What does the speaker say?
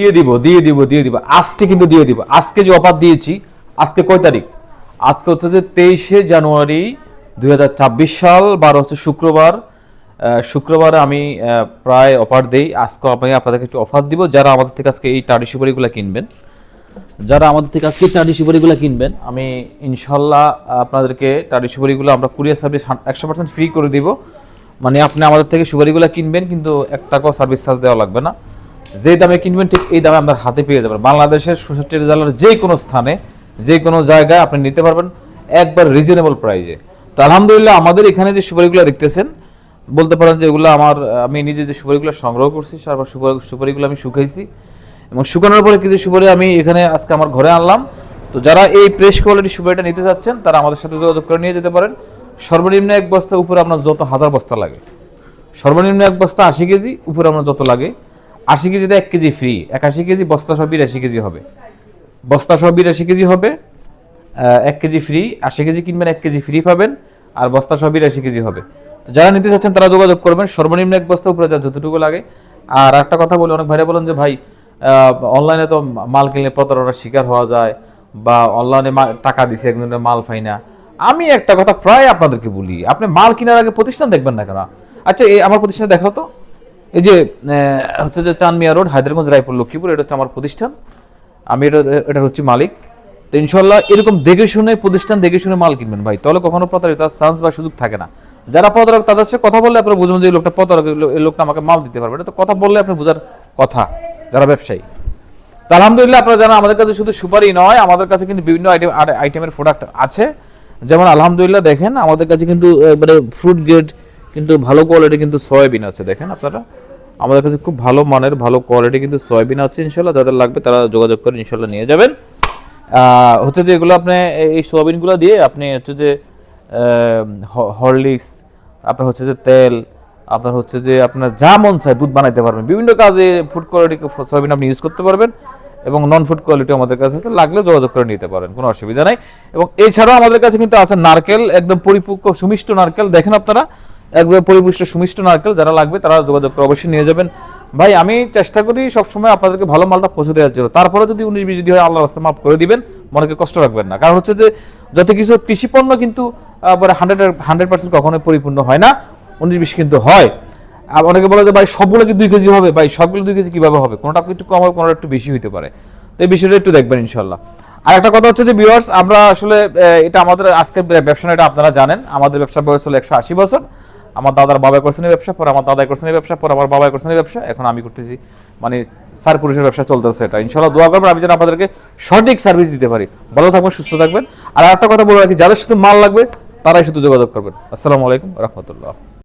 দিয়ে দিব দিয়ে দিব দিয়ে দিব। আজকে কিন্তু দিয়ে দিব। আজকে যে অফার দিয়েছি, আজকে কয় তারিখ? আজকে হচ্ছে তেইশে জানুয়ারি দু হাজার ছাব্বিশ সাল, বারো হচ্ছে শুক্রবার। শুক্রবারে আমি প্রায় অফার দেই। আজকে আমি আপনাদেরকে একটু অফার দিব। যারা আমাদের থেকে আজকে এই টাডি সুপারিগুলো কিনবেন, যারা আমাদের থেকে আজকে টাডি সুপারিগুলো কিনবেন, আমি ইনশাল্লাহ আপনাদেরকে টাডি সুপারিগুলো আমরা কুরিয়ার সার্ভিস একশো পার্সেন্ট ফ্রি করে দিব। মানে আপনি আমাদের থেকে সুপারিগুলো কিনবেন, কিন্তু এক টাকাও সার্ভিস চার্জ দেওয়া লাগবে না। যে দামে কিনবেন ঠিক এই দামে আপনার হাতে পেয়ে যাবেন। বাংলাদেশের ষষ্ঠী জেলার যে কোনো স্থানে, যে কোনো জায়গায় আপনি নিতে পারবেন একবার রিজনেবল প্রাইজে তো আলহামদুলিল্লাহ আমাদের এখানে যে সুপারিগুলো দেখতেছেন, বলতে পারেন যে এগুলো আমার, আমি নিজে যে সুপারিগুলো সংগ্রহ করছি তারপর সুপারি সুপারিগুলো আমি শুকাইছি। এবং শুকানোর পরে কিছু সুপারি আমি এখানে আজকে আমার ঘরে আনলাম। তো যারা এই প্রেস কোয়ালিটি সুপারিটা নিতে চাচ্ছেন, তারা আমাদের সাথে যোগাযোগ করে নিয়ে যেতে পারেন। সর্বনিম্ন এক বস্তা উপরে আপনার যত হাজার বস্তা লাগে। সর্বনিম্ন এক বস্তা আশি কেজি উপরে আপনার যত লাগে। আশি কেজিতে এক কেজি ফ্রি একাশি কেজি, বস্তা সহ বিরাশি কেজি হবে। বস্তা সহ বিরাশি কেজি হবে এক কেজি ফ্রি আশি কেজি কিনবেন, এক কেজি ফ্রি পাবেন, আর বস্তা সহ বিরাশি কেজি হবে। তো যারা নিতে চাচ্ছেন, তারা যোগাযোগ করবেন। সর্বনিম্ন এক বস্তা উপরে যা যতটুকু লাগে। আর একটা কথা বলি, অনেক ভাইরা বলেন যে, ভাই অনলাইনে তো মাল কিনলে প্রতারণার শিকার হওয়া যায়, বা অনলাইনে টাকা দিছে, একজনের মাল পাই না। আমি একটা কথা প্রায় আপনাদেরকে বলি, আপনি মাল কেনার আগে প্রতিষ্ঠান দেখবেন না কেন? আচ্ছা এই আমার প্রতিষ্ঠান দেখাও তো। এই যে হচ্ছে যে চানমিয়া রোড, হায়দ্রাবাদ, রায়পুর, লক্ষ্মীপুর, এটা হচ্ছে আমার প্রতিষ্ঠান। আমি এটা এটা হচ্ছে মালিক। তো ইনশাল্লাহ এরকম দেখে শুনে, প্রতিষ্ঠান দেখে শুনে মাল কিনবেন ভাই। তাহলে কখনো প্রতারিত চান্স বা সুযোগ থাকে না। যারা প্রতারক, তাদের সাথে কথা বললে আপনারা বুঝবেন যে এই লোকটা প্রতারক, এই লোকটা আমাকে মাল দিতে পারবে এটা তো কথা বললে আপনি বোঝার কথা, যারা ব্যবসায়ী। তো আলহামদুলিল্লাহ আপনারা জানেন, আমাদের কাছে শুধু সুপারি নয়, আমাদের কাছে কিন্তু বিভিন্ন আইটেম আইটেমের প্রোডাক্ট আছে। যেমন আলহামদুলিল্লাহ দেখেন, আমাদের কাছে কিন্তু মানে ফ্রুট গ্রেড কিন্তু ভালো কোয়ালিটি কিন্তু সয়াবিন আছে, দেখেন আপনারা? আমাদের কাছে খুব ভালো মানের, ভালো কোয়ালিটি কিন্তু সয়াবিন আছে, ইনশাল্লাহ। যাদের লাগবে তারা যোগাযোগ করে ইনশাল্লাহ নিয়ে যাবেন। হচ্ছে যে এগুলো আপনি এই সোয়াবিনগুলো দিয়ে আপনি হচ্ছে যে হরলিক্স আপনার হচ্ছে যে তেল, আপনার হচ্ছে যে আপনার যা মন চায় দুধ বানাইতে পারবেন। বিভিন্ন কাজে ফুড কোয়ালিটি সয়াবিন আপনি ইউজ করতে পারবেন এবং নন ফুড কোয়ালিটি আমাদের কাছে আছে, লাগলে যোগাযোগ করে নিতে পারেন, কোনো অসুবিধা নাই। এবং এছাড়াও আমাদের কাছে কিন্তু আছে নারকেল, একদম পরিপক্ক সুমিষ্ট নারকেল। দেখেন আপনারা একবার পরিপুষ্ট সুমিষ্ট নারকেল যারা লাগবে তারা যোগাযোগ করে অবশ্যই নিয়ে যাবেন। ভাই, আমি চেষ্টা করি সবসময় আপনাদেরকে ভালো মালটা পৌঁছে দেওয়ার জন্য। তারপরে যদি উনিশ বিশ যদি হয় আল্লাহ রাস্তা মাফ করে দিবেন, মনকে কষ্ট রাখবেন না। কারণ হচ্ছে যে, যত কিছু কৃষি পণ্য কিন্তু হান্ড্রেড হান্ড্রেড পার্সেন্ট কখনোই পরিপূর্ণ হয় না। উনিশ বিশ কিন্তু হয়। আর অনেকে বলে যে, ভাই, সবগুলো কি দুই কেজি হবে? ভাই, সবগুলো দুই কেজি কীভাবে হবে? কোনোটা একটু কম হবে, কোনোটা একটু বেশি হতে পারে। তো এই বিষয়টা একটু দেখবেন ইনশাল্লাহ আর একটা কথা হচ্ছে যে ভিউয়ার্স আমরা আসলে এটা আমাদের আজকের ব্যবসা এটা আপনারা জানেন। আমাদের ব্যবসা বয়স হলো একশো আশি বছর। আমার দাদার বাবা করছেন ব্যবসা, পরে আমার দাদাই করছেন ব্যবসা, পরে আমার বাবা করছেন ব্যবসা, এখন আমি করতেছি মানে সার পুরুষের ব্যবসা চলতেছে এটা। ইনশাল্লাহ দোয়া করবেন, আমি যেন আপনাদেরকে সঠিক সার্ভিস দিতে পারি। ভালো থাকবেন, সুস্থ থাকবেন। আর একটা কথা বলে রাখি, যাদের শুধু মাল লাগবে, তারাই শুধু যোগাযোগ করবেন। আসসালামু আলাইকুম রহমতুল্লাহ।